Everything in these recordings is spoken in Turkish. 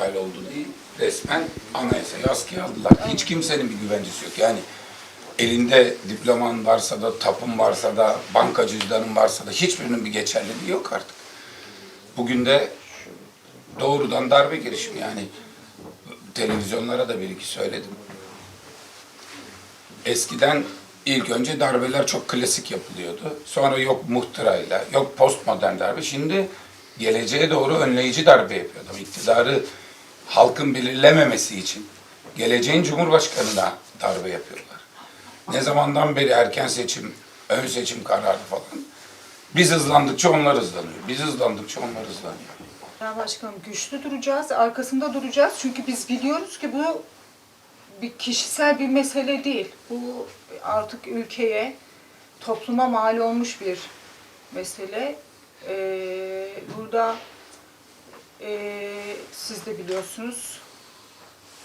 iptal oldu değil. Resmen anayasayı askıya aldılar. Hiç kimsenin bir güvencesi yok. Yani elinde diploman varsa da, tapun varsa da, banka cüzdanın varsa da hiçbirinin bir geçerliliği yok artık. Bugün de doğrudan darbe girişimi yani televizyonlara da bir iki söyledim. Eskiden ilk önce darbeler çok klasik yapılıyordu. Sonra yok muhtırayla, yok postmodern darbe. Şimdi geleceğe doğru önleyici darbe yapıyor. İktidarı halkın belirlememesi için geleceğin cumhurbaşkanına darbe yapıyorlar. Ne zamandan beri erken seçim, ön seçim kararı falan. Biz hızlandıkça onlar hızlanıyor. Biz hızlandıkça onlar hızlanıyor. Ya başkanım güçlü duracağız, arkasında duracağız. Çünkü biz biliyoruz ki bu bir kişisel bir mesele değil. Bu artık ülkeye, topluma mal olmuş bir mesele. Ee, burada ee, siz de biliyorsunuz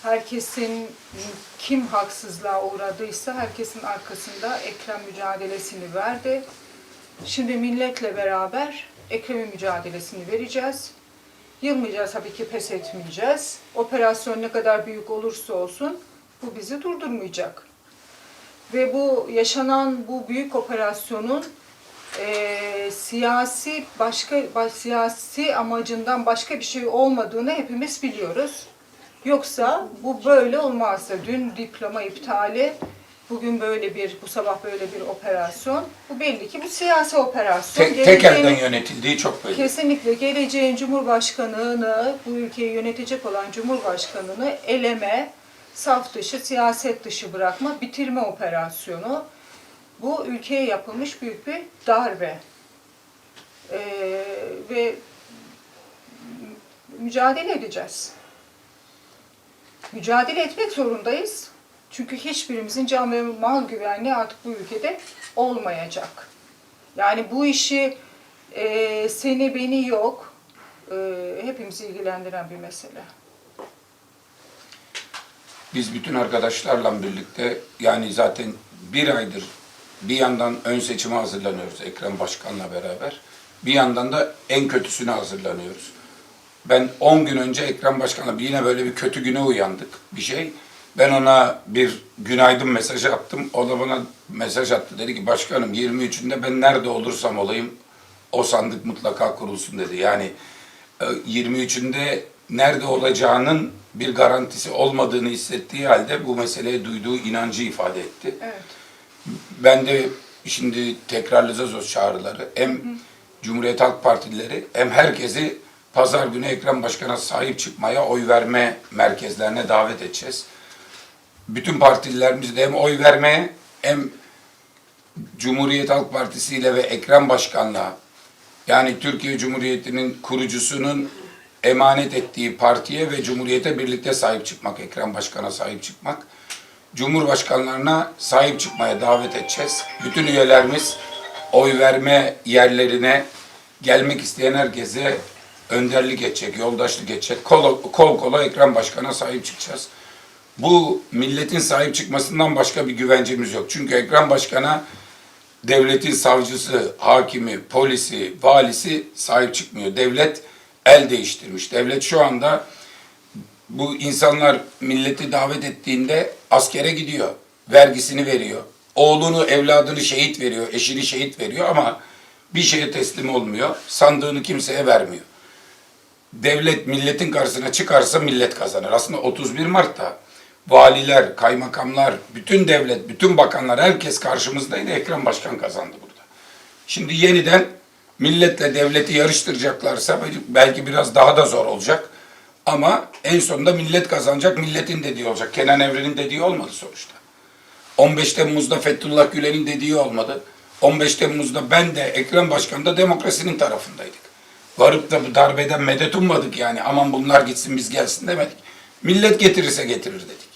herkesin kim haksızlığa uğradıysa herkesin arkasında Ekrem mücadelesini verdi. Şimdi milletle beraber Ekrem'in mücadelesini vereceğiz. Yılmayacağız tabii ki pes etmeyeceğiz. Operasyon ne kadar büyük olursa olsun bu bizi durdurmayacak. Ve bu yaşanan bu büyük operasyonun eee, siyasi başka baş- siyasi amacından başka bir şey olmadığını hepimiz biliyoruz. Yoksa bu böyle olmazdı. Dün diploma iptali, bugün böyle bir, bu sabah böyle bir operasyon. Bu belli ki bu siyasi operasyon. Tek, tek elden yönetildiği çok belli. Kesinlikle geleceğin Cumhurbaşkanı'nı, bu ülkeyi yönetecek olan Cumhurbaşkanı'nı eleme, saf dışı, siyaset dışı bırakma, bitirme operasyonu. Bu ülkeye yapılmış büyük bir darbe. Ee, ve mücadele edeceğiz. Mücadele etmek zorundayız. Çünkü hiçbirimizin can ve mal güvenliği artık bu ülkede olmayacak. Yani bu işi e, seni beni yok. E, hepimizi ilgilendiren bir mesele. Biz bütün arkadaşlarla birlikte yani zaten bir aydır bir yandan ön seçime hazırlanıyoruz Ekrem Başkan'la beraber. Bir yandan da en kötüsüne hazırlanıyoruz. Ben 10 gün önce Ekrem Başkan'la yine böyle bir kötü güne uyandık bir şey. Ben ona bir günaydın mesajı attım. O da bana mesaj attı. Dedi ki başkanım 23'ünde ben nerede olursam olayım o sandık mutlaka kurulsun dedi. Yani e, 23'ünde nerede olacağının bir garantisi olmadığını hissettiği halde bu meseleye duyduğu inancı ifade etti. Evet. Ben de şimdi tekrarlayacağız o çağrıları. Hem Cumhuriyet Halk Partilileri hem herkesi pazar günü Ekrem Başkan'a sahip çıkmaya, oy verme merkezlerine davet edeceğiz. Bütün partililerimiz de hem oy vermeye hem Cumhuriyet Halk Partisi ile ve Ekrem Başkan'la yani Türkiye Cumhuriyeti'nin kurucusunun emanet ettiği partiye ve Cumhuriyete birlikte sahip çıkmak, Ekrem Başkan'a sahip çıkmak. Cumhurbaşkanlarına sahip çıkmaya davet edeceğiz. Bütün üyelerimiz oy verme yerlerine gelmek isteyen herkese önderlik edecek, yoldaşlık edecek. Kol, kol kola Ekrem Başkan'a sahip çıkacağız. Bu milletin sahip çıkmasından başka bir güvencemiz yok. Çünkü Ekrem Başkan'a devletin savcısı, hakimi, polisi, valisi sahip çıkmıyor. Devlet el değiştirmiş. Devlet şu anda bu insanlar milleti davet ettiğinde askere gidiyor. Vergisini veriyor. Oğlunu, evladını şehit veriyor, eşini şehit veriyor ama bir şeye teslim olmuyor. Sandığını kimseye vermiyor. Devlet milletin karşısına çıkarsa millet kazanır. Aslında 31 Mart'ta valiler, kaymakamlar, bütün devlet, bütün bakanlar herkes karşımızdaydı. Ekrem Başkan kazandı burada. Şimdi yeniden milletle devleti yarıştıracaklarsa belki biraz daha da zor olacak. Ama en sonunda millet kazanacak, milletin dediği olacak. Kenan Evren'in dediği olmadı sonuçta. 15 Temmuz'da Fethullah Gülen'in dediği olmadı. 15 Temmuz'da ben de Ekrem Başkan da demokrasinin tarafındaydık. Varıp da bu darbeden medet ummadık yani. Aman bunlar gitsin biz gelsin demedik. Millet getirirse getirir dedik.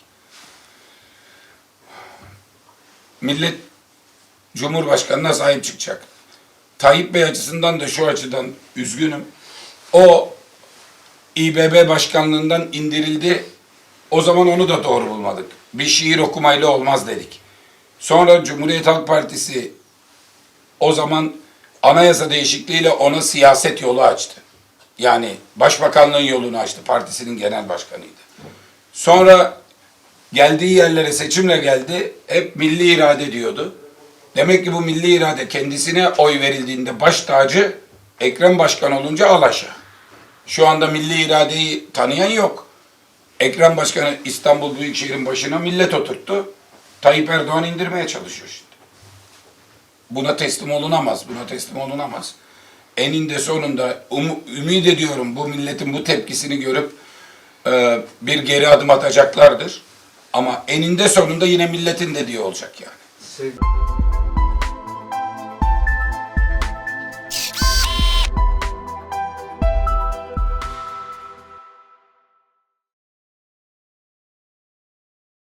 Millet Cumhurbaşkanı'na sahip çıkacak. Tayyip Bey açısından da şu açıdan üzgünüm. O İBB başkanlığından indirildi. O zaman onu da doğru bulmadık. Bir şiir okumayla olmaz dedik. Sonra Cumhuriyet Halk Partisi o zaman anayasa değişikliğiyle ona siyaset yolu açtı. Yani başbakanlığın yolunu açtı. Partisinin genel başkanıydı. Sonra geldiği yerlere seçimle geldi. Hep milli irade diyordu. Demek ki bu milli irade kendisine oy verildiğinde baş tacı Ekrem Başkan olunca al aşağı. Şu anda milli iradeyi tanıyan yok. Ekrem Başkan'ı İstanbul Büyükşehir'in başına millet oturttu. Tayyip Erdoğan indirmeye çalışıyor şimdi. Buna teslim olunamaz, buna teslim olunamaz. Eninde sonunda um, ümit ediyorum bu milletin bu tepkisini görüp e, bir geri adım atacaklardır. Ama eninde sonunda yine milletin dediği olacak yani. Sevgili